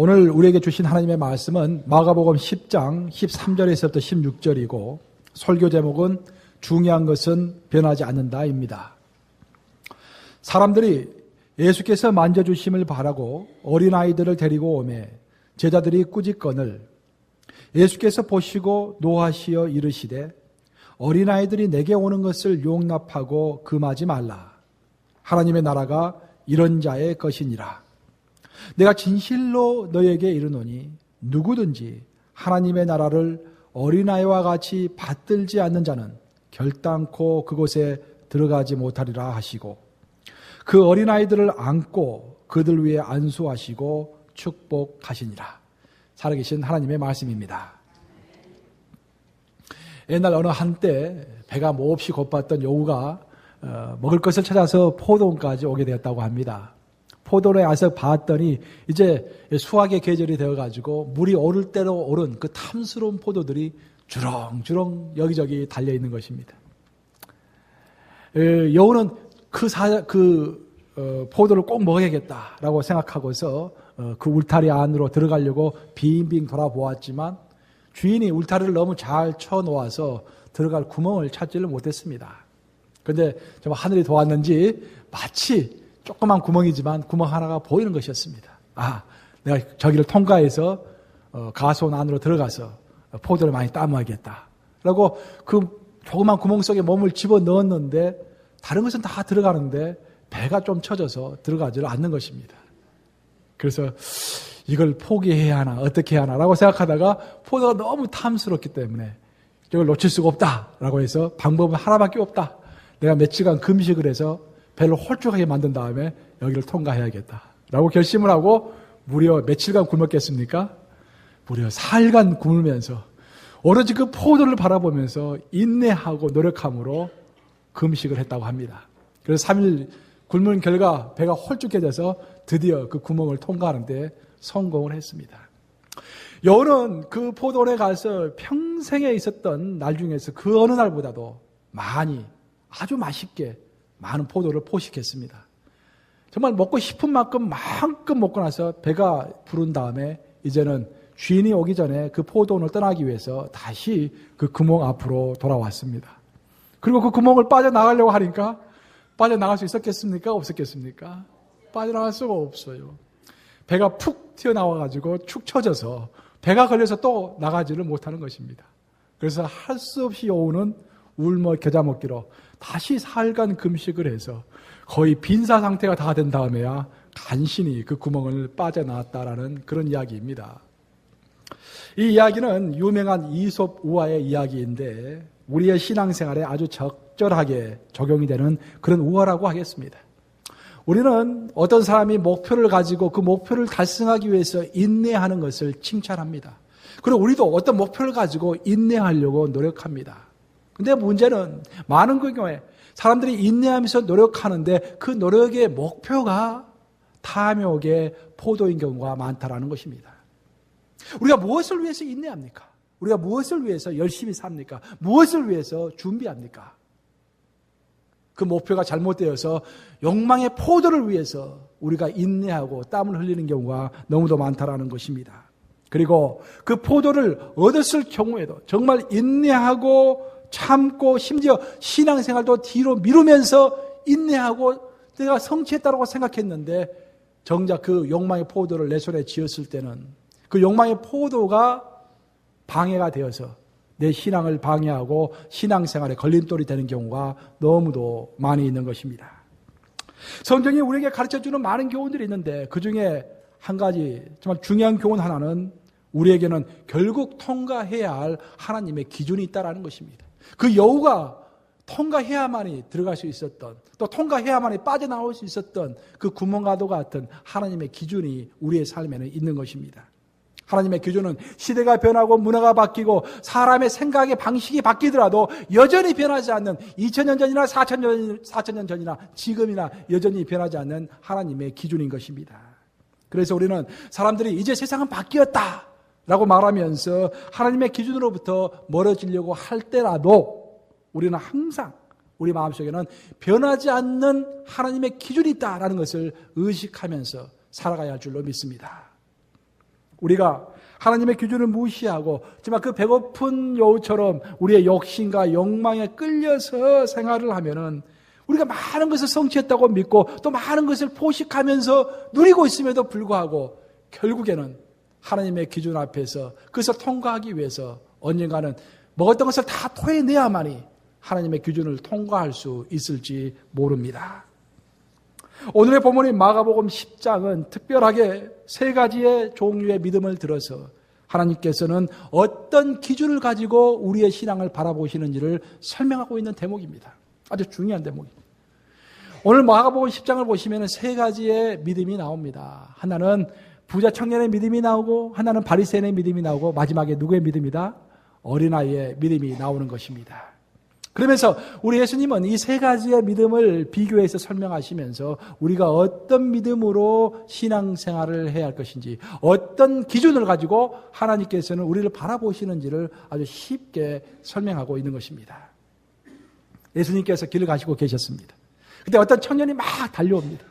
오늘 우리에게 주신 하나님의 말씀은 마가복음 10장 13절에서부터 16절이고 설교 제목은 중요한 것은 변하지 않는다입니다. 사람들이 예수께서 만져주심을 바라고 어린아이들을 데리고 오매 제자들이 꾸짖건을 예수께서 보시고 노하시어 이르시되 어린아이들이 내게 오는 것을 용납하고 금하지 말라. 하나님의 나라가 이런 자의 것이니라. 내가 진실로 너에게 이르노니 누구든지 하나님의 나라를 어린아이와 같이 받들지 않는 자는 결단코 그곳에 들어가지 못하리라 하시고 그 어린아이들을 안고 그들 위에 안수하시고 축복하시니라. 살아계신 하나님의 말씀입니다. 옛날 어느 한때 배가 몹시 고팠던 여우가 어, 먹을 것을 찾아서 포도원까지 오게 되었다고 합니다. 포도원에 와서 봤더니 이제 수확의 계절이 되어가지고 물이 오를 대로 오른 그 탐스러운 포도들이 주렁주렁 여기저기 달려 있는 것입니다. 여우는 그 사, 그 어, 포도를 꼭 먹어야겠다라고 생각하고서 어, 그 울타리 안으로 들어가려고 빙빙 돌아보았지만 주인이 울타리를 너무 잘 쳐놓아서 들어갈 구멍을 찾지를 못했습니다. 그런데 좀 하늘이 도왔는지 마치 조그만 구멍이지만 구멍 하나가 보이는 것이었습니다. 아, 내가 저기를 통과해서 어, 가손 안으로 들어가서 포도를 많이 따먹야겠다. 라고 그 조그만 구멍 속에 몸을 집어 넣었는데 다른 것은 다 들어가는데 배가 좀 쳐져서 들어가지를 않는 것입니다. 그래서 이걸 포기해야 하나, 어떻게 해야 하나라고 생각하다가 포도가 너무 탐스럽기 때문에 이걸 놓칠 수가 없다라고 해서 방법은 하나밖에 없다. 내가 며칠간 금식을 해서 배를 홀쭉하게 만든 다음에 여기를 통과해야겠다 라고 결심을 하고 무려 며칠간 굶었겠습니까? 무려 사일간 굶으면서 오로지 그 포도를 바라보면서 인내하고 노력함으로 금식을 했다고 합니다. 그래서 3일 굶은 결과 배가 홀쭉해져서 드디어 그 구멍을 통과하는데 성공을 했습니다. 여우는 그 포도원에 가서 평생에 있었던 날 중에서 그 어느 날보다도 많이 아주 맛있게 많은 포도를 포식했습니다. 정말 먹고 싶은 만큼 만큼 먹고 나서 배가 부른 다음에 이제는 주인이 오기 전에 그 포도원을 떠나기 위해서 다시 그 구멍 앞으로 돌아왔습니다. 그리고 그 구멍을 빠져나가려고 하니까 빠져나갈 수 있었겠습니까? 없었겠습니까? 빠져나갈 수가 없어요. 배가 푹 튀어나와가지고 축 처져서 배가 걸려서 또 나가지를 못하는 것입니다. 그래서 할 수 없이 여우는 울며 겨자 먹기로 다시 살간 금식을 해서 거의 빈사 상태가 다 된 다음에야 간신히 그 구멍을 빠져나왔다라는 그런 이야기입니다. 이 이야기는 유명한 이솝 우화의 이야기인데 우리의 신앙생활에 아주 적절하게 적용이 되는 그런 우화라고 하겠습니다. 우리는 어떤 사람이 목표를 가지고 그 목표를 달성하기 위해서 인내하는 것을 칭찬합니다. 그리고 우리도 어떤 목표를 가지고 인내하려고 노력합니다. 근데 문제는 많은 경우에 사람들이 인내하면서 노력하는데 그 노력의 목표가 탐욕의 포도인 경우가 많다라는 것입니다. 우리가 무엇을 위해서 인내합니까? 우리가 무엇을 위해서 열심히 삽니까? 무엇을 위해서 준비합니까? 그 목표가 잘못되어서 욕망의 포도를 위해서 우리가 인내하고 땀을 흘리는 경우가 너무도 많다라는 것입니다. 그리고 그 포도를 얻었을 경우에도 정말 인내하고 참고 심지어 신앙생활도 뒤로 미루면서 인내하고 내가 성취했다고 생각했는데 정작 그 욕망의 포도를 내 손에 쥐었을 때는 그 욕망의 포도가 방해가 되어서 내 신앙을 방해하고 신앙생활에 걸림돌이 되는 경우가 너무도 많이 있는 것입니다. 성경이 우리에게 가르쳐 주는 많은 교훈들이 있는데 그 중에 한 가지 정말 중요한 교훈 하나는 우리에게는 결국 통과해야 할 하나님의 기준이 있다라는 것입니다. 그 여우가 통과해야만이 들어갈 수 있었던 또 통과해야만이 빠져나올 수 있었던 그 구멍과도 같은 하나님의 기준이 우리의 삶에는 있는 것입니다. 하나님의 기준은 시대가 변하고 문화가 바뀌고 사람의 생각의 방식이 바뀌더라도 여전히 변하지 않는 2000년 전이나 4000년, 4000년 전이나 지금이나 여전히 변하지 않는 하나님의 기준인 것입니다. 그래서 우리는 사람들이 이제 세상은 바뀌었다 라고 말하면서 하나님의 기준으로부터 멀어지려고 할 때라도 우리는 항상 우리 마음속에는 변하지 않는 하나님의 기준이 있다라는 것을 의식하면서 살아가야 할 줄로 믿습니다. 우리가 하나님의 기준을 무시하고 정말 그 배고픈 여우처럼 우리의 욕심과 욕망에 끌려서 생활을 하면은 우리가 많은 것을 성취했다고 믿고 또 많은 것을 포식하면서 누리고 있음에도 불구하고 결국에는 하나님의 기준 앞에서 그것을 통과하기 위해서 언젠가는 먹었던 것을 다 토해내야만이 하나님의 기준을 통과할 수 있을지 모릅니다. 오늘의 본문인 마가복음 10장은 특별하게 세 가지의 종류의 믿음을 들어서 하나님께서는 어떤 기준을 가지고 우리의 신앙을 바라보시는지를 설명하고 있는 대목입니다. 아주 중요한 대목입니다. 오늘 마가복음 10장을 보시면 세 가지의 믿음이 나옵니다. 하나는 부자 청년의 믿음이 나오고 하나는 바리새인의 믿음이 나오고 마지막에 누구의 믿음이다? 어린아이의 믿음이 나오는 것입니다. 그러면서 우리 예수님은 이 세 가지의 믿음을 비교해서 설명하시면서 우리가 어떤 믿음으로 신앙생활을 해야 할 것인지 어떤 기준을 가지고 하나님께서는 우리를 바라보시는지를 아주 쉽게 설명하고 있는 것입니다. 예수님께서 길을 가시고 계셨습니다. 그때 어떤 청년이 막 달려옵니다.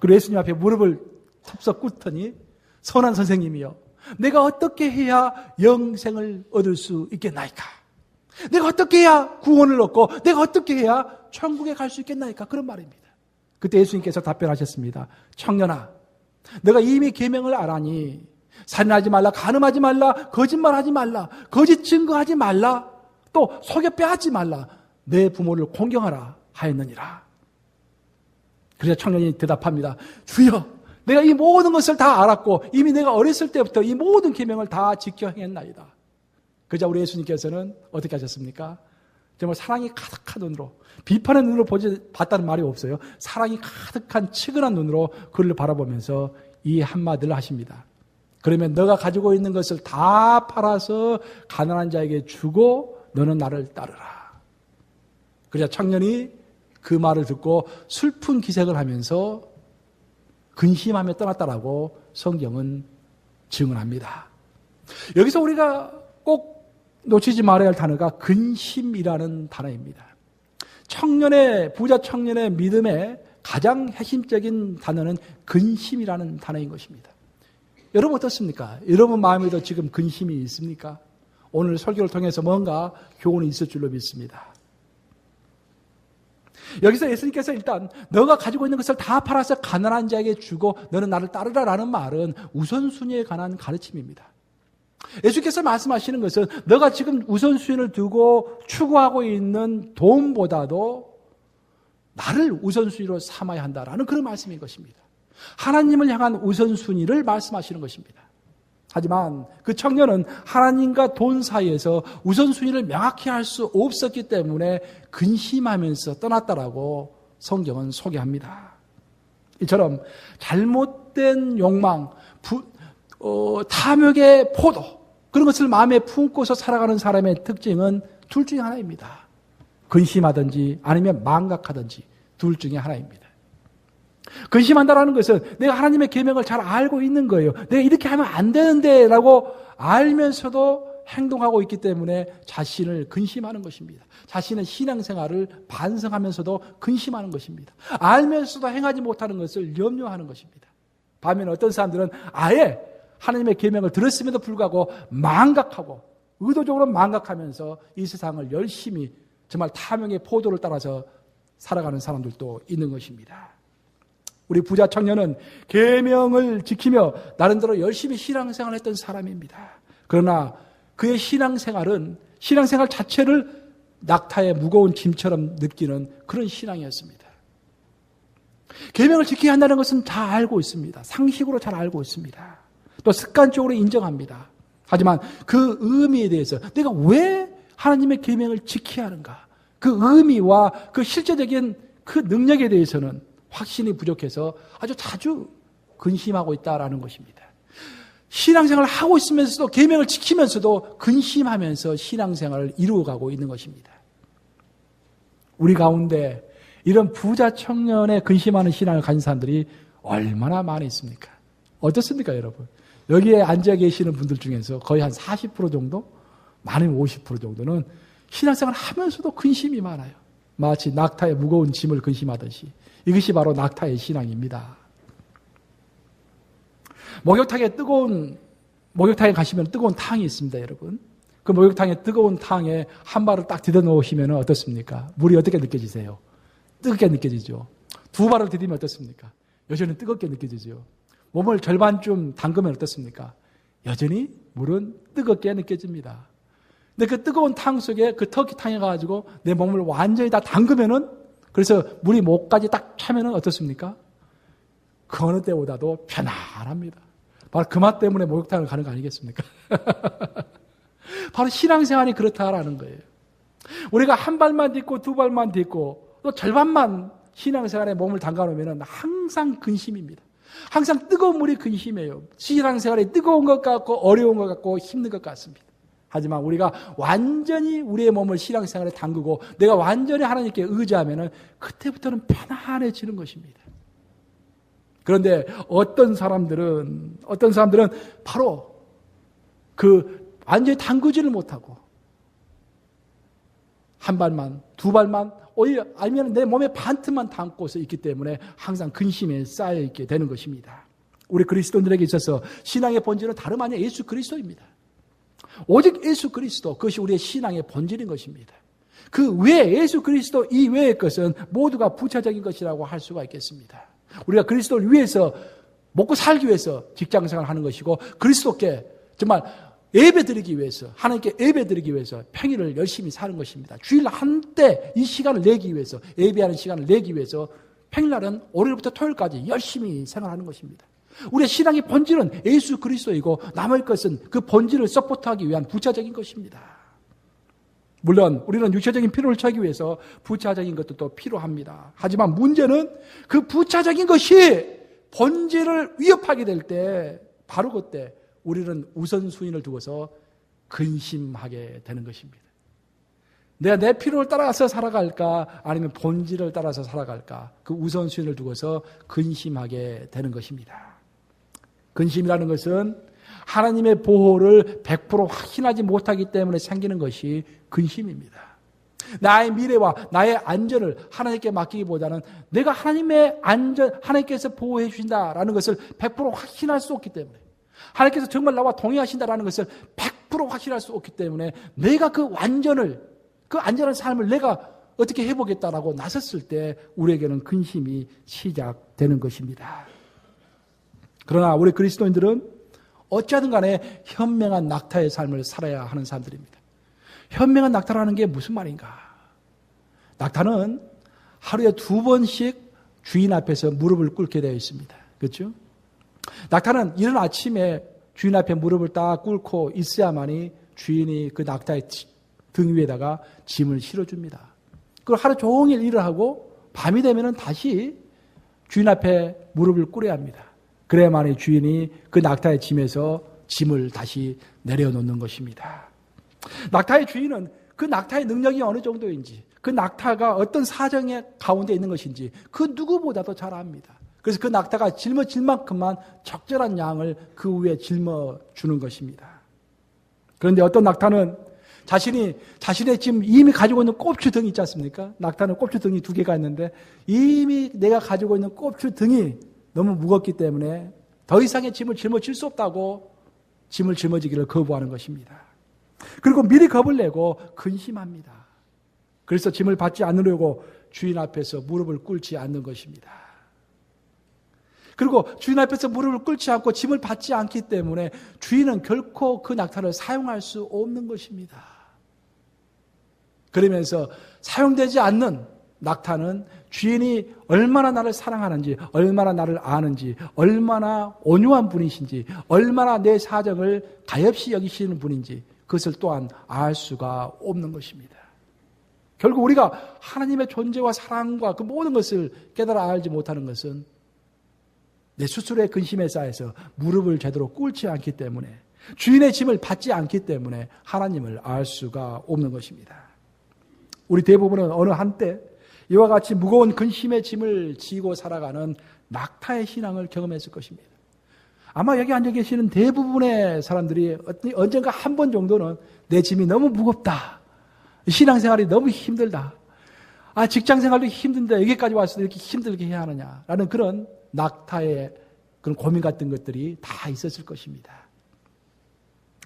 그리고 예수님 앞에 무릎을 톱석 꿇더니 선한 선생님이요. 내가 어떻게 해야 영생을 얻을 수 있겠나이까? 내가 어떻게 해야 구원을 얻고 내가 어떻게 해야 천국에 갈 수 있겠나이까? 그런 말입니다. 그때 예수님께서 답변하셨습니다. 청년아, 내가 이미 계명을 알아니 살인하지 말라, 간음하지 말라, 거짓말하지 말라, 거짓 증거하지 말라, 또 속여 빼하지 말라, 내 부모를 공경하라 하였느니라. 그래서 청년이 대답합니다. 주여, 내가 이 모든 것을 다 알았고 이미 내가 어렸을 때부터 이 모든 계명을 다 지켜 행했나이다. 그자 우리 예수님께서는 어떻게 하셨습니까? 정말 사랑이 가득한 눈으로 비판의 눈으로 보지 봤다는 말이 없어요. 사랑이 가득한 치근한 눈으로 그를 바라보면서 이 한마디를 하십니다. 그러면 너가 가지고 있는 것을 다 팔아서 가난한 자에게 주고 너는 나를 따르라. 그러자 청년이 그 말을 듣고 슬픈 기색을 하면서 근심하며 떠났다라고 성경은 증언합니다. 여기서 우리가 꼭 놓치지 말아야 할 단어가 근심이라는 단어입니다. 청년의, 부자 청년의 믿음의 가장 핵심적인 단어는 근심이라는 단어인 것입니다. 여러분 어떻습니까? 여러분 마음에도 지금 근심이 있습니까? 오늘 설교를 통해서 뭔가 교훈이 있을 줄로 믿습니다. 여기서 예수님께서 일단 너가 가지고 있는 것을 다 팔아서 가난한 자에게 주고 너는 나를 따르라라는 말은 우선순위에 관한 가르침입니다. 예수께서 말씀하시는 것은 너가 지금 우선순위를 두고 추구하고 있는 돈보다도 나를 우선순위로 삼아야 한다라는 그런 말씀인 것입니다. 하나님을 향한 우선순위를 말씀하시는 것입니다. 하지만 그 청년은 하나님과 돈 사이에서 우선순위를 명확히 할 수 없었기 때문에 근심하면서 떠났다라고 성경은 소개합니다. 이처럼 잘못된 욕망, 부, 어, 탐욕의 포도 그런 것을 마음에 품고서 살아가는 사람의 특징은 둘 중에 하나입니다. 근심하든지 아니면 망각하든지 둘 중에 하나입니다. 근심한다라는 것은 내가 하나님의 계명을 잘 알고 있는 거예요. 내가 이렇게 하면 안 되는데라고 알면서도 행동하고 있기 때문에 자신을 근심하는 것입니다. 자신의 신앙생활을 반성하면서도 근심하는 것입니다. 알면서도 행하지 못하는 것을 염려하는 것입니다. 반면 어떤 사람들은 아예 하나님의 계명을 들었음에도 불구하고 망각하고 의도적으로 망각하면서 이 세상을 열심히 정말 탐욕의 포도를 따라서 살아가는 사람들도 있는 것입니다. 우리 부자 청년은 계명을 지키며 나름대로 열심히 신앙생활을 했던 사람입니다. 그러나 그의 신앙생활은 신앙생활 자체를 낙타의 무거운 짐처럼 느끼는 그런 신앙이었습니다. 계명을 지켜야 한다는 것은 잘 알고 있습니다. 상식으로 잘 알고 있습니다. 또 습관적으로 인정합니다. 하지만 그 의미에 대해서 내가 왜 하나님의 계명을 지켜야 하는가? 그 의미와 그 실제적인 그 능력에 대해서는 확신이 부족해서 아주 자주 근심하고 있다라는 것입니다. 신앙생활을 하고 있으면서도 계명을 지키면서도 근심하면서 신앙생활을 이루어가고 있는 것입니다. 우리 가운데 이런 부자 청년의 근심하는 신앙을 가진 사람들이 얼마나 많이 있습니까? 어떻습니까, 여러분? 여기에 앉아 계시는 분들 중에서 거의 한 40% 정도, 많으면 50% 정도는 신앙생활 하면서도 근심이 많아요. 마치 낙타의 무거운 짐을 근심하듯이. 이것이 바로 낙타의 신앙입니다. 목욕탕에 뜨거운 목욕탕에 가시면 뜨거운 탕이 있습니다, 여러분. 그 목욕탕에 뜨거운 탕에 한 발을 딱 디뎌 놓으시면 어떻습니까? 물이 어떻게 느껴지세요? 뜨겁게 느껴지죠. 두 발을 디디면 어떻습니까? 여전히 뜨겁게 느껴지죠. 몸을 절반쯤 담그면 어떻습니까? 여전히 물은 뜨겁게 느껴집니다. 근데 그 뜨거운 탕 속에 그 터키탕에 가가지고 내 몸을 완전히 다 담그면은 그래서 물이 목까지 딱 차면은 어떻습니까? 그 어느 때보다도 편안합니다. 바로 그 맛 때문에 목욕탕을 가는 거 아니겠습니까? 바로 신앙생활이 그렇다라는 거예요. 우리가 한 발만 딛고 두 발만 딛고 또 절반만 신앙생활에 몸을 담가놓으면 항상 근심입니다. 항상 뜨거운 물이 근심해요. 신앙생활이 뜨거운 것 같고 어려운 것 같고 힘든 것 같습니다. 하지만 우리가 완전히 우리의 몸을 신앙생활에 담그고 내가 완전히 하나님께 의지하면 그때부터는 편안해지는 것입니다. 그런데 어떤 사람들은 어떤 사람들은 바로 그 완전히 담그지를 못하고 한 발만 두 발만 오히려 아니면 내 몸의 반틈만 담고서 있기 때문에 항상 근심에 쌓여 있게 되는 것입니다. 우리 그리스도인들에게 있어서 신앙의 본질은 다름 아니라 예수 그리스도입니다. 오직 예수 그리스도 그것이 우리의 신앙의 본질인 것입니다. 그외 예수 그리스도 이외의 것은 모두가 부차적인 것이라고 할 수가 있겠습니다. 우리가 그리스도를 위해서 먹고 살기 위해서 직장 생활을 하는 것이고 그리스도께 정말 예배 드리기 위해서 하나님께 예배 드리기 위해서 평일을 열심히 사는 것입니다. 주일 한때 이 시간을 내기 위해서 예배하는 시간을 내기 위해서 평일날은 월요일부터 토요일까지 열심히 생활하는 것입니다. 우리의 신앙의 본질은 예수 그리스도이고 남을 것은 그 본질을 서포트하기 위한 부차적인 것입니다. 물론 우리는 육체적인 필요를 채우기 위해서 부차적인 것도 또 필요합니다. 하지만 문제는 그 부차적인 것이 본질을 위협하게 될 때 바로 그때 우리는 우선순위를 두고서 근심하게 되는 것입니다. 내가 내 필요를 따라서 살아갈까 아니면 본질을 따라서 살아갈까 그 우선순위를 두고서 근심하게 되는 것입니다. 근심이라는 것은 하나님의 보호를 100% 확신하지 못하기 때문에 생기는 것이 근심입니다. 나의 미래와 나의 안전을 하나님께 맡기기보다는 내가 하나님의 안전, 하나님께서 보호해 주신다라는 것을 100% 확신할 수 없기 때문에 하나님께서 정말 나와 동의하신다라는 것을 100% 확신할 수 없기 때문에 내가 그 완전을, 그 안전한 삶을 내가 어떻게 해보겠다라고 나섰을 때 우리에게는 근심이 시작되는 것입니다. 그러나 우리 그리스도인들은 어찌하든 간에 현명한 낙타의 삶을 살아야 하는 사람들입니다. 현명한 낙타라는 게 무슨 말인가? 낙타는 하루에 두 번씩 주인 앞에서 무릎을 꿇게 되어 있습니다. 그렇죠? 낙타는 이른 아침에 주인 앞에 무릎을 딱 꿇고 있어야만이 주인이 그 낙타의 등 위에다가 짐을 실어줍니다. 그리고 하루 종일 일을 하고 밤이 되면 다시 주인 앞에 무릎을 꿇어야 합니다. 그래야만이 주인이 그 낙타의 짐에서 짐을 다시 내려놓는 것입니다. 낙타의 주인은 그 낙타의 능력이 어느 정도인지, 그 낙타가 어떤 사정의 가운데 있는 것인지 그 누구보다도 잘 압니다. 그래서 그 낙타가 짊어질 만큼만 적절한 양을 그 위에 짊어 주는 것입니다. 그런데 어떤 낙타는 자신이 자신의 지금 이미 가지고 있는 꼽추 등이 있지 않습니까? 낙타는 꼽추 등이 두 개가 있는데 이미 내가 가지고 있는 꼽추 등이 너무 무겁기 때문에 더 이상의 짐을 짊어질 수 없다고 짐을 짊어지기를 거부하는 것입니다. 그리고 미리 겁을 내고 근심합니다. 그래서 짐을 받지 않으려고 주인 앞에서 무릎을 꿇지 않는 것입니다. 그리고 주인 앞에서 무릎을 꿇지 않고 짐을 받지 않기 때문에 주인은 결코 그 낙타를 사용할 수 없는 것입니다. 그러면서 사용되지 않는 낙타는 주인이 얼마나 나를 사랑하는지, 얼마나 나를 아는지, 얼마나 온유한 분이신지, 얼마나 내 사정을 가엾이 여기시는 분인지 그것을 또한 알 수가 없는 것입니다. 결국 우리가 하나님의 존재와 사랑과 그 모든 것을 깨달아 알지 못하는 것은 내 스스로의 근심에 쌓여서 무릎을 제대로 꿇지 않기 때문에 주인의 짐을 받지 않기 때문에 하나님을 알 수가 없는 것입니다. 우리 대부분은 어느 한때 이와 같이 무거운 근심의 짐을 지고 살아가는 낙타의 신앙을 경험했을 것입니다. 아마 여기 앉아 계시는 대부분의 사람들이 언젠가 한 번 정도는 내 짐이 너무 무겁다. 신앙생활이 너무 힘들다. 아, 직장생활도 힘든데 여기까지 와서 이렇게 힘들게 해야 하느냐 라는 그런 낙타의 그런 고민 같은 것들이 다 있었을 것입니다.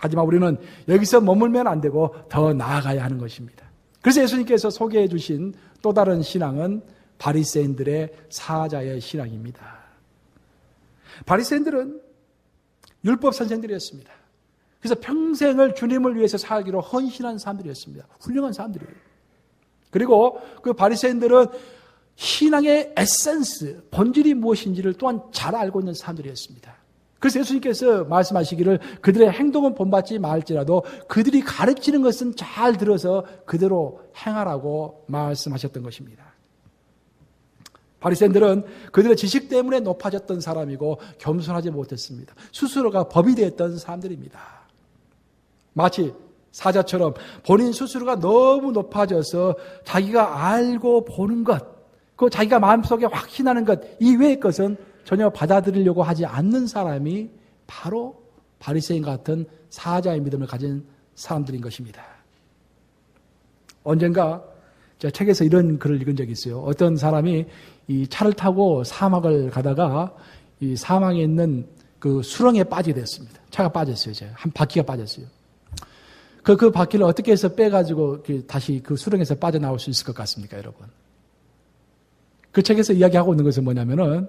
하지만 우리는 여기서 머물면 안 되고 더 나아가야 하는 것입니다. 그래서 예수님께서 소개해 주신 또 다른 신앙은 바리새인들의 사자의 신앙입니다. 바리새인들은 율법 선생들이었습니다. 그래서 평생을 주님을 위해서 살기로 헌신한 사람들이었습니다. 훌륭한 사람들이에요. 그리고 그 바리새인들은 신앙의 에센스, 본질이 무엇인지를 또한 잘 알고 있는 사람들이었습니다. 그래서 예수님께서 말씀하시기를 그들의 행동은 본받지 말지라도 그들이 가르치는 것은 잘 들어서 그대로 행하라고 말씀하셨던 것입니다. 바리새인들은 그들의 지식 때문에 높아졌던 사람이고 겸손하지 못했습니다. 스스로가 법이 되었던 사람들입니다. 마치 사자처럼 본인 스스로가 너무 높아져서 자기가 알고 보는 것, 그 자기가 마음속에 확신하는 것 이외의 것은 전혀 받아들이려고 하지 않는 사람이 바로 바리새인 같은 사자의 믿음을 가진 사람들인 것입니다. 언젠가 제가 책에서 이런 글을 읽은 적이 있어요. 어떤 사람이 이 차를 타고 사막을 가다가 이 사망에 있는 그 수렁에 빠지게 됐습니다. 차가 빠졌어요. 이제 한 바퀴가 빠졌어요. 그, 그 바퀴를 어떻게 해서 빼가지고 다시 그 수렁에서 빠져나올 수 있을 것 같습니까, 여러분? 그 책에서 이야기하고 있는 것은 뭐냐면은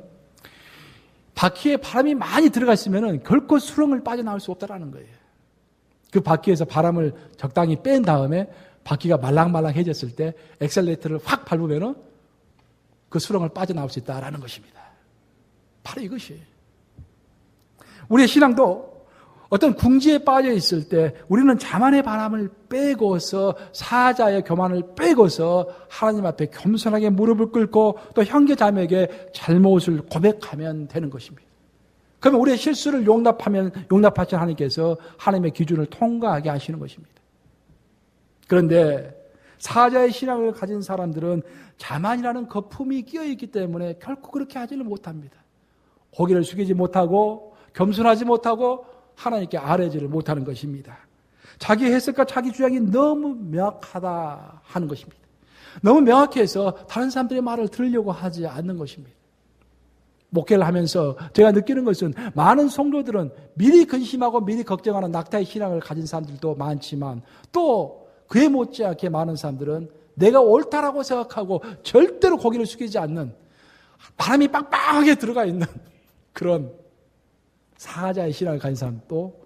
바퀴에 바람이 많이 들어가 있으면 결코 수렁을 빠져나올 수 없다라는 거예요. 그 바퀴에서 바람을 적당히 뺀 다음에 바퀴가 말랑말랑해졌을 때 엑셀레이터를 확 밟으면은 그 수렁을 빠져나올 수 있다라는 것입니다. 바로 이것이에요. 우리의 신앙도 어떤 궁지에 빠져 있을 때 우리는 자만의 바람을 빼고서 사자의 교만을 빼고서 하나님 앞에 겸손하게 무릎을 꿇고 또 형제 자매에게 잘못을 고백하면 되는 것입니다. 그러면 우리의 실수를 용납하면 용납하신 하나님께서 하나님의 기준을 통과하게 하시는 것입니다. 그런데 사자의 신앙을 가진 사람들은 자만이라는 거품이 끼어 있기 때문에 결코 그렇게 하지를 못합니다. 고개를 숙이지 못하고 겸손하지 못하고 하나님께 아뢰지를 못하는 것입니다. 자기 해석과 자기 주장이 너무 명확하다 하는 것입니다. 너무 명확해서 다른 사람들의 말을 들으려고 하지 않는 것입니다. 목회를 하면서 제가 느끼는 것은 많은 성도들은 미리 근심하고 미리 걱정하는 낙타의 신앙을 가진 사람들도 많지만 또 그에 못지않게 많은 사람들은 내가 옳다라고 생각하고 절대로 고개를 숙이지 않는 바람이 빵빵하게 들어가 있는 그런 사자의 신앙을 가진 사람도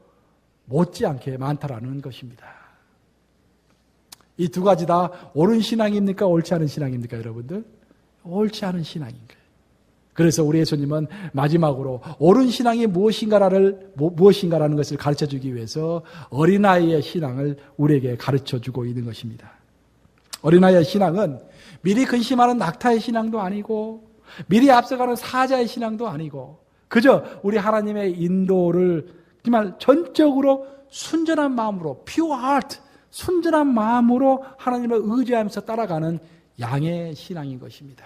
못지않게 많다라는 것입니다. 이 두 가지 다 옳은 신앙입니까? 옳지 않은 신앙입니까, 여러분들? 옳지 않은 신앙인 거예요. 그래서 우리 예수님은 마지막으로 옳은 신앙이 무엇인가를 무엇인가라는 것을 가르쳐 주기 위해서 어린아이의 신앙을 우리에게 가르쳐 주고 있는 것입니다. 어린아이의 신앙은 미리 근심하는 낙타의 신앙도 아니고 미리 앞서가는 사자의 신앙도 아니고 그저 우리 하나님의 인도를 정말 전적으로 순전한 마음으로 pure heart 순전한 마음으로 하나님을 의지하면서 따라가는 양의 신앙인 것입니다.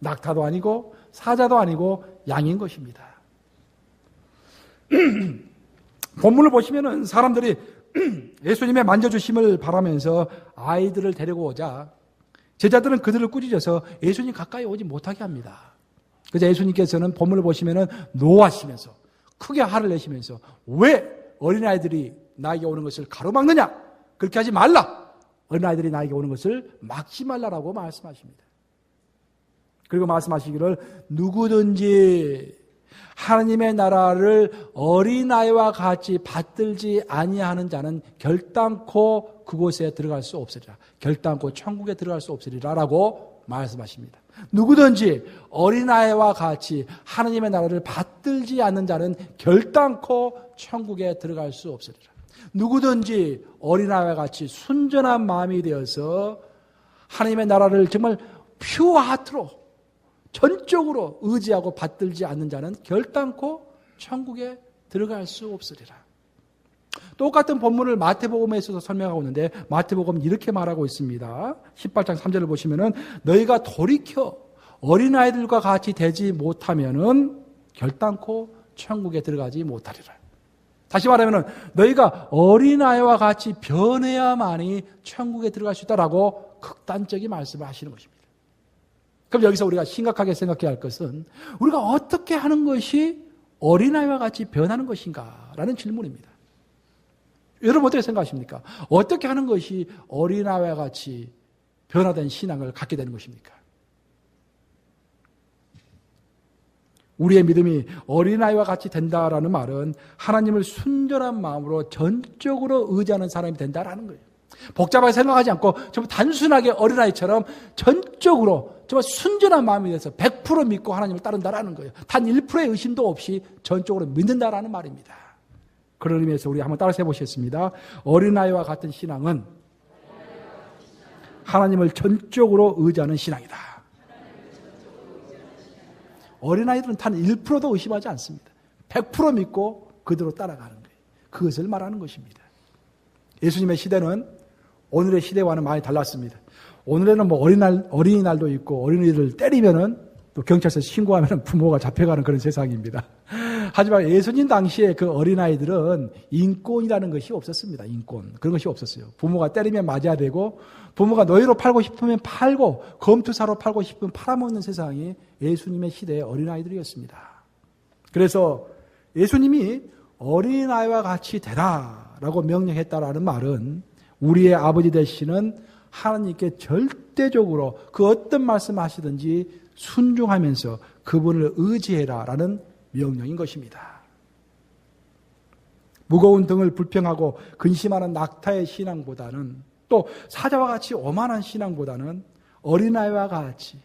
낙타도 아니고 사자도 아니고 양인 것입니다. 본문을 보시면은 사람들이 예수님의 만져주심을 바라면서 아이들을 데리고 오자 제자들은 그들을 꾸짖어서 예수님 가까이 오지 못하게 합니다. 그래서 예수님께서는 본문을 보시면은 노하시면서 크게 화를 내시면서 왜 어린아이들이 나에게 오는 것을 가로막느냐? 그렇게 하지 말라. 어린아이들이 나에게 오는 것을 막지 말라라고 말씀하십니다. 그리고 말씀하시기를 누구든지 하나님의 나라를 어린아이와 같이 받들지 아니하는 자는 결단코 그곳에 들어갈 수 없으리라. 결단코 천국에 들어갈 수 없으리라라고 말씀하십니다. 누구든지 어린아이와 같이 하나님의 나라를 받들지 않는 자는 결단코 천국에 들어갈 수 없으리라. 누구든지 어린아이와 같이 순전한 마음이 되어서 하나님의 나라를 정말 퓨어 하트로 전적으로 의지하고 받들지 않는 자는 결단코 천국에 들어갈 수 없으리라. 똑같은 본문을 마태복음에서도 설명하고 있는데 마태복음 이렇게 말하고 있습니다. 18장 3절을 보시면은 너희가 돌이켜 어린아이들과 같이 되지 못하면은 결단코 천국에 들어가지 못하리라. 다시 말하면은 너희가 어린아이와 같이 변해야만이 천국에 들어갈 수 있다라고 극단적인 말씀을 하시는 것입니다. 그럼 여기서 우리가 심각하게 생각해야 할 것은 우리가 어떻게 하는 것이 어린아이와 같이 변하는 것인가? 라는 질문입니다. 여러분 어떻게 생각하십니까? 어떻게 하는 것이 어린아이와 같이 변화된 신앙을 갖게 되는 것입니까? 우리의 믿음이 어린아이와 같이 된다라는 말은 하나님을 순전한 마음으로 전적으로 의지하는 사람이 된다라는 거예요. 복잡하게 생각하지 않고 정말 단순하게 어린아이처럼 전적으로 정말 순전한 마음이 돼서 100% 믿고 하나님을 따른다라는 거예요. 단 1%의 의심도 없이 전적으로 믿는다라는 말입니다. 그런 의미에서 우리 한번 따라서 해보시겠습니다. 어린아이와 같은 신앙은 하나님을 전적으로 의지하는 신앙이다. 어린아이들은 단 1%도 의심하지 않습니다. 100% 믿고 그대로 따라가는 거예요. 그것을 말하는 것입니다. 예수님의 시대는 오늘의 시대와는 많이 달랐습니다. 오늘에는 뭐 어린날, 어린이날도 있고 어린이들 때리면은 또 경찰서 신고하면 부모가 잡혀가는 그런 세상입니다. 하지만 예수님 당시에 그 어린아이들은 인권이라는 것이 없었습니다. 인권. 그런 것이 없었어요. 부모가 때리면 맞아야 되고, 부모가 너희로 팔고 싶으면 팔고, 검투사로 팔고 싶으면 팔아먹는 세상이 예수님의 시대의 어린아이들이었습니다. 그래서 예수님이 어린아이와 같이 되라 라고 명령했다라는 말은 우리의 아버지 되시는 하나님께 절대적으로 그 어떤 말씀 하시든지 순종하면서 그분을 의지해라 라는 명령인 것입니다. 무거운 등을 불평하고 근심하는 낙타의 신앙보다는 또 사자와 같이 오만한 신앙보다는 어린아이와 같이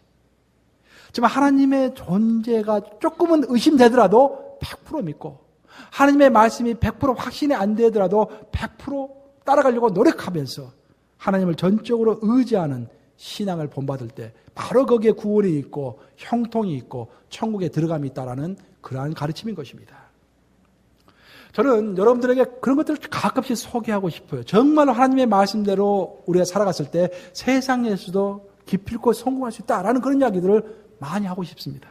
정말 하나님의 존재가 조금은 의심되더라도 100% 믿고 하나님의 말씀이 100% 확신이 안 되더라도 100% 따라가려고 노력하면서 하나님을 전적으로 의지하는 신앙을 본받을 때 바로 거기에 구원이 있고 형통이 있고 천국에 들어감이 있다라는 그러한 가르침인 것입니다. 저는 여러분들에게 그런 것들을 가끔씩 소개하고 싶어요. 정말로 하나님의 말씀대로 우리가 살아갔을 때 세상에서도 기필코 성공할 수 있다라는 그런 이야기들을 많이 하고 싶습니다.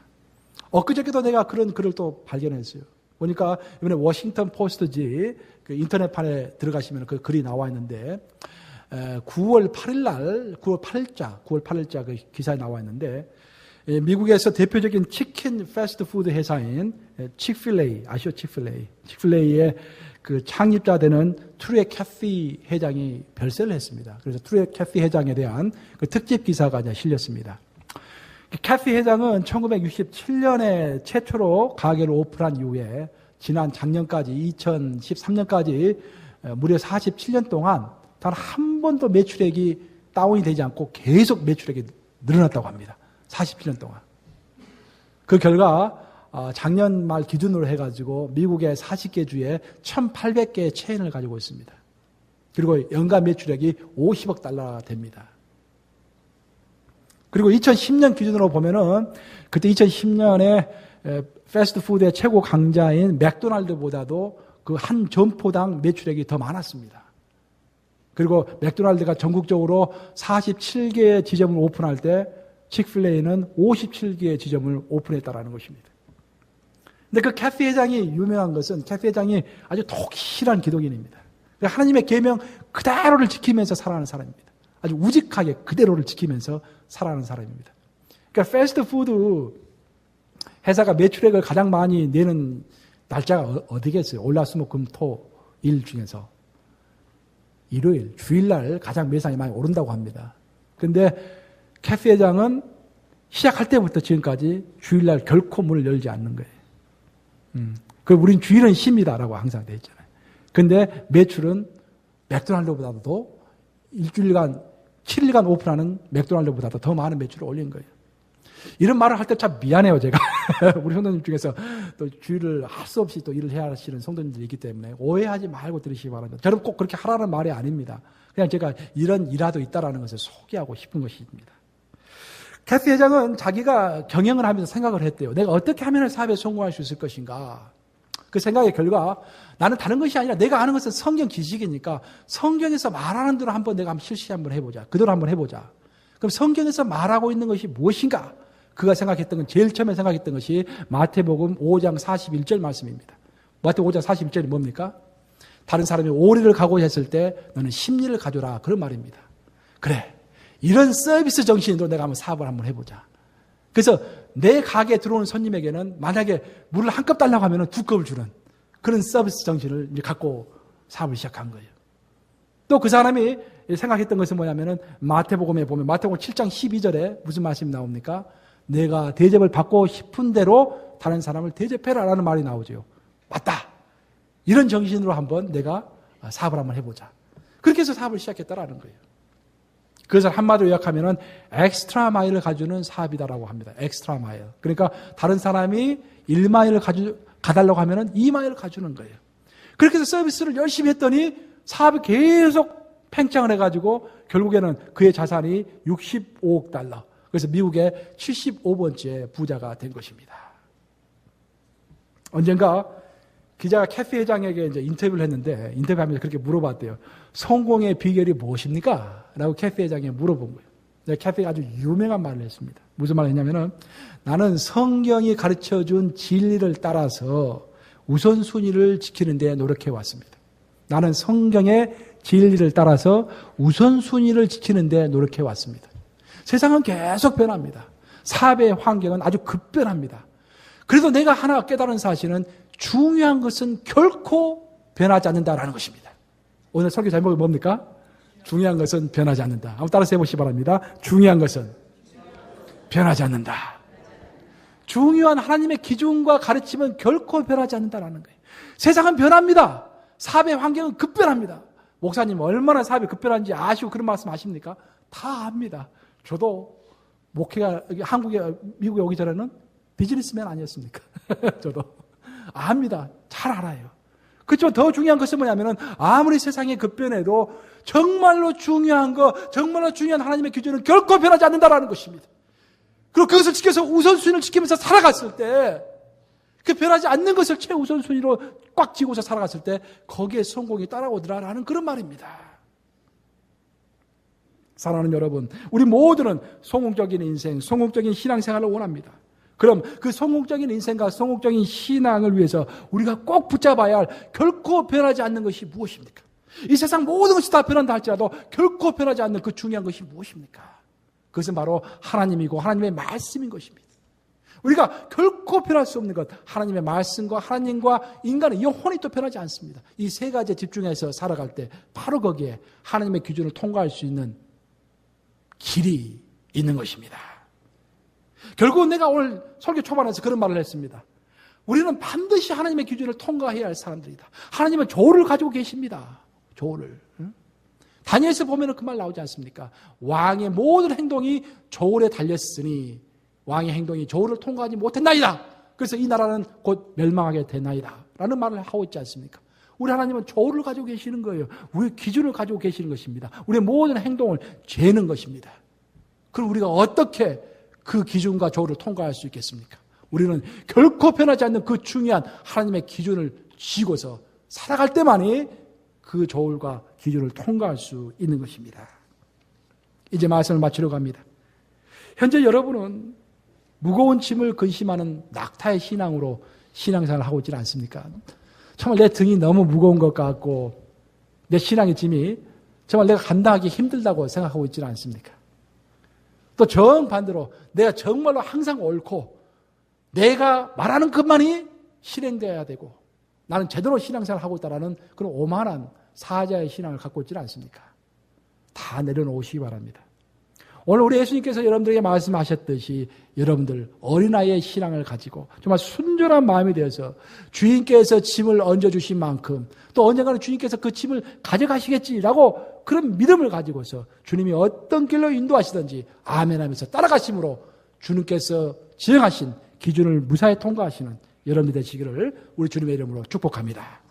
엊그저께도 내가 그런 글을 또 발견했어요. 보니까 이번에 워싱턴 포스트지 그 인터넷판에 들어가시면 그 글이 나와 있는데 9월 8일 날 9월 8일자 9월 8일자 그 기사에 나와 있는데 미국에서 대표적인 치킨 패스트푸드 회사인 칙필레이 아시오 칙필레이 칙필레이의 그 창립자 되는 트루의 캐피 회장이 별세를 했습니다. 그래서 트루의 캐피 회장에 대한 그 특집 기사가 이제 실렸습니다. 캐피 회장은 1967년에 최초로 가게를 오픈한 이후에 지난 작년까지 2013년까지 무려 47년 동안 단 한 번도 매출액이 다운이 되지 않고 계속 매출액이 늘어났다고 합니다. 47년 동안. 그 결과 어, 작년 말 기준으로 해가지고 미국의 40개 주에 1,800개의 체인을 가지고 있습니다. 그리고 연간 매출액이 50억 달러 됩니다. 그리고 2010년 기준으로 보면은 그때 2010년에 패스트푸드의 최고 강자인 맥도날드보다도 그 한 점포당 매출액이 더 많았습니다. 그리고 맥도날드가 전국적으로 47개의 지점을 오픈할 때 칙플레이는 57개의 지점을 오픈했다라는 것입니다. 근데 그 캐피 회장이 유명한 것은 캐피 회장이 아주 독실한 기독인입니다. 하나님의 계명 그대로를 지키면서 살아가는 사람입니다. 아주 우직하게 그대로를 지키면서 살아가는 사람입니다. 그러니까 패스트푸드 회사가 매출액을 가장 많이 내는 날짜가 어, 어디겠어요? 올라수목금토일 중에서 일요일, 주일날 가장 매상이 많이 오른다고 합니다. 근데 캐피 회장은 시작할 때부터 지금까지 주일날 결코 문을 열지 않는 거예요. 음. 그 우린 주일은 쉽니다라고 항상 돼 있잖아요. 근데 매출은 맥도날드보다도 일주일간 7일간 오픈하는 맥도날드보다도 더 많은 매출을 올린 거예요. 이런 말을 할 때 참 미안해요, 제가. 우리 성도님 중에서 또 주일을 할수 없이 또 일을 해야 하시는 성도님들이 있기 때문에 오해하지 말고 들으시기 바랍니다. 저는 꼭 그렇게 하라는 말이 아닙니다. 그냥 제가 이런 일화도 있다라는 것을 소개하고 싶은 것입니다. 캐스 회장은 자기가 경영을 하면서 생각을 했대요. 내가 어떻게 하면 사업에 성공할 수 있을 것인가. 그 생각의 결과 나는 다른 것이 아니라 내가 아는 것은 성경 지식이니까 성경에서 말하는 대로 한번 내가 한번 실시 한번 해보자. 그대로 한번 해보자. 그럼 성경에서 말하고 있는 것이 무엇인가? 그가 생각했던 건 제일 처음에 생각했던 것이 마태복음 5장 41절 말씀입니다. 마태복음 5장 41절이 뭡니까? 다른 사람이 오리를 가고 했을 때 너는 심리를 가져라. 그런 말입니다. 그래. 이런 서비스 정신으로 내가 한번 사업을 한번 해보자. 그래서 내 가게에 들어오는 손님에게는 만약에 물을 한 컵 달라고 하면 두 컵을 주는 그런 서비스 정신을 이제 갖고 사업을 시작한 거예요. 또 그 사람이 생각했던 것은 뭐냐면은 마태복음에 보면 마태복음 7장 12절에 무슨 말씀이 나옵니까? 내가 대접을 받고 싶은 대로 다른 사람을 대접해라라는 말이 나오죠. 맞다. 이런 정신으로 한번 내가 사업을 한번 해보자. 그렇게 해서 사업을 시작했다라는 거예요. 그것을 한마디로 요약하면은 엑스트라 마일을 가주는 사업이다라고 합니다. 엑스트라 마일. 그러니까 다른 사람이 1마일을 가주, 가달라고 하면은 2마일을 가주는 거예요. 그렇게 해서 서비스를 열심히 했더니 사업이 계속 팽창을 해가지고 결국에는 그의 자산이 65억 달러. 그래서 미국의 75번째 부자가 된 것입니다. 언젠가 기자가 캐피 회장에게 이제 인터뷰를 했는데 인터뷰하면서 그렇게 물어봤대요. 성공의 비결이 무엇입니까? 라고 캐피 회장에 물어본 거예요. 네, 캐피가 아주 유명한 말을 했습니다. 무슨 말을 했냐면은 나는 성경이 가르쳐 준 진리를 따라서 우선순위를 지키는 데 노력해 왔습니다. 나는 성경의 진리를 따라서 우선순위를 지키는 데 노력해 왔습니다. 세상은 계속 변합니다. 사회의 환경은 아주 급변합니다. 그래도 내가 하나 깨달은 사실은 중요한 것은 결코 변하지 않는다라는 것입니다. 오늘 설교 제목이 뭡니까? 중요한 것은 변하지 않는다. 한번 따라서 해보시기 바랍니다. 중요한 것은 변하지 않는다. 중요한 하나님의 기준과 가르침은 결코 변하지 않는다라는 거예요. 세상은 변합니다. 사회 환경은 급변합니다. 목사님 얼마나 사업이 급변한지 아시고 그런 말씀 하십니까? 다 압니다. 저도 목회가 한국에 미국에 오기 전에는 비즈니스맨 아니었습니까? 저도 압니다. 잘 알아요. 그렇지만 더 중요한 것은 뭐냐면은 아무리 세상이 급변해도 정말로 중요한 거, 정말로 중요한 하나님의 기준은 결코 변하지 않는다라는 것입니다. 그리고 그것을 지켜서 우선순위를 지키면서 살아갔을 때, 그 변하지 않는 것을 최우선순위로 꽉 쥐고서 살아갔을 때, 거기에 성공이 따라오더라라는 그런 말입니다. 사랑하는 여러분, 우리 모두는 성공적인 인생, 성공적인 신앙생활을 원합니다. 그럼 그 성공적인 인생과 성공적인 신앙을 위해서 우리가 꼭 붙잡아야 할 결코 변하지 않는 것이 무엇입니까? 이 세상 모든 것이 다 변한다 할지라도 결코 변하지 않는 그 중요한 것이 무엇입니까? 그것은 바로 하나님이고 하나님의 말씀인 것입니다. 우리가 결코 변할 수 없는 것, 하나님의 말씀과 하나님과 인간의 영혼이 또 변하지 않습니다. 이 세 가지에 집중해서 살아갈 때 바로 거기에 하나님의 기준을 통과할 수 있는 길이 있는 것입니다. 결국 내가 오늘 설교 초반에서 그런 말을 했습니다. 우리는 반드시 하나님의 기준을 통과해야 할 사람들이다. 하나님은 조를 가지고 계십니다. 조를. 다니엘서 보면 그 말 나오지 않습니까? 왕의 모든 행동이 조울에 달렸으니 왕의 행동이 조울을 통과하지 못했나이다. 그래서 이 나라는 곧 멸망하게 되나이다. 라는 말을 하고 있지 않습니까? 우리 하나님은 조를 가지고 계시는 거예요. 우리 기준을 가지고 계시는 것입니다. 우리의 모든 행동을 재는 것입니다. 그럼 우리가 어떻게 그 기준과 조를 통과할 수 있겠습니까? 우리는 결코 변하지 않는 그 중요한 하나님의 기준을 쥐고서 살아갈 때만이 그 조울과 기준을 통과할 수 있는 것입니다. 이제 말씀을 마치려고 합니다. 현재 여러분은 무거운 짐을 근심하는 낙타의 신앙으로 신앙생활을 하고 있지 않습니까? 정말 내 등이 너무 무거운 것 같고 내 신앙의 짐이 정말 내가 감당하기 힘들다고 생각하고 있지는 않습니까? 또 정반대로 내가 정말로 항상 옳고 내가 말하는 것만이 실행되어야 되고 나는 제대로 신앙생활을 하고 있다라는 그런 오만한 사자의 신앙을 갖고 있지는 않습니까? 다 내려놓으시기 바랍니다. 오늘 우리 예수님께서 여러분들에게 말씀하셨듯이 여러분들 어린아이의 신앙을 가지고 정말 순전한 마음이 되어서 주인께서 짐을 얹어주신 만큼 또 언젠가는 주인께서 그 짐을 가져가시겠지라고 그런 믿음을 가지고서 주님이 어떤 길로 인도하시든지 아멘 하면서 따라가심으로 주님께서 지정하신 기준을 무사히 통과하시는 여러분들 되시기를 우리 주님의 이름으로 축복합니다.